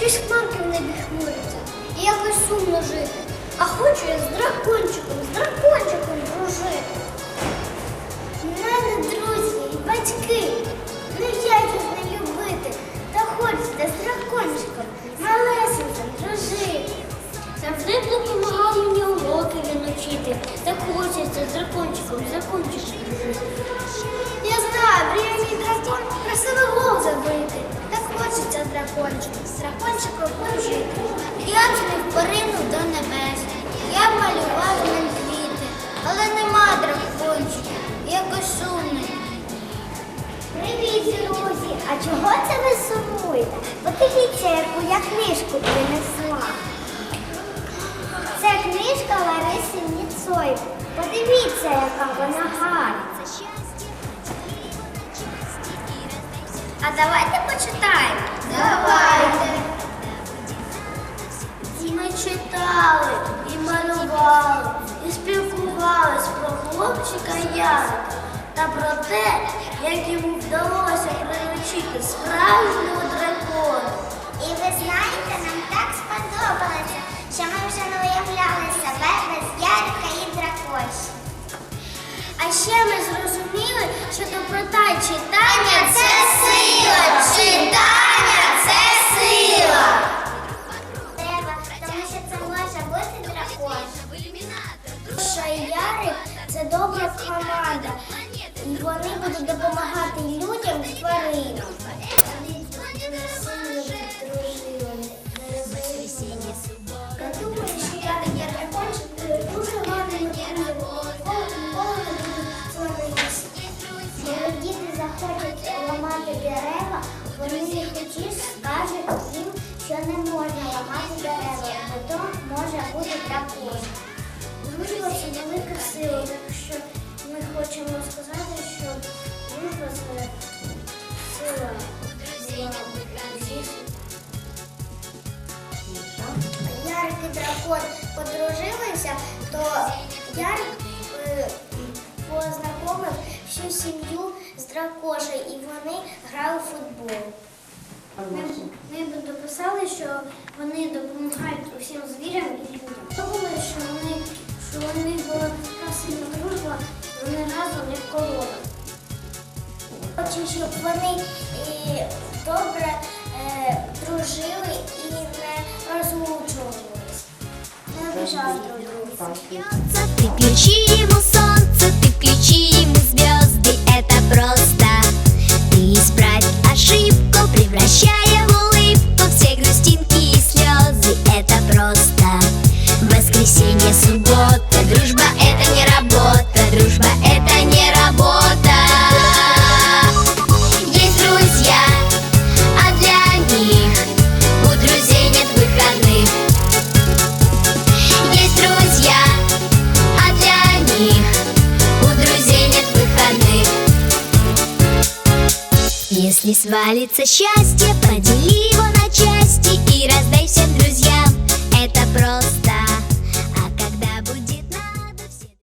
Щось хмарки в небі хмуряться, і якось сумно жити. А хочу я з дракончиком, з дракончиком дружити. У мене друзі і батьки, ну як їх не любити, та хочеться з дракончиком малесеньким дружити. Завжди допомагав мені уроки він учити, так хочеться з дракончиком, з дракончиком дружити. А чого це ви сумуєте? Подивіться, яку я книжку принесла. Це книжка Лариси Ніцой. Подивіться, яка вона гарна. А давайте почитаємо. Давайте. І ми читали, і малювали, і спілкувались про хлопчика Ярика та про те, як йому вдалося приручити справжнього дракона. І ви знаєте, нам так сподобалося, що ми вже не уявляли себе без Ярика і дракоші. А ще ми зрозуміли, що доброта і читання це сила. Читання це сила. Треба, тому що це може бути дракон. Шаярик це добра команда. Вони будуть допомагати людям і тваринам. Я думаю, що я є дракончик дуже не сваритися. Коли діти захочуть ламати дерева, вони не скажуть їм, що не можна ламати дерева, бо то може бути дракон. Дружба це велика сила, так що ми хочемо сказати, і дракон подружилися, то Ярик е, познайомив всю сім'ю з дракошею і вони грали в футбол. Ми, ми б дописали, що вони допомагають усім звірям і людям. Думали, що вони, що них була така сильна дружба, вони разом як колода. Хочу, щоб вони е, добре е, дружили Не обіжали друг друга. Ты включи ему солнце, ты включи ему звезды, это просто Если свалится счастье, подели его на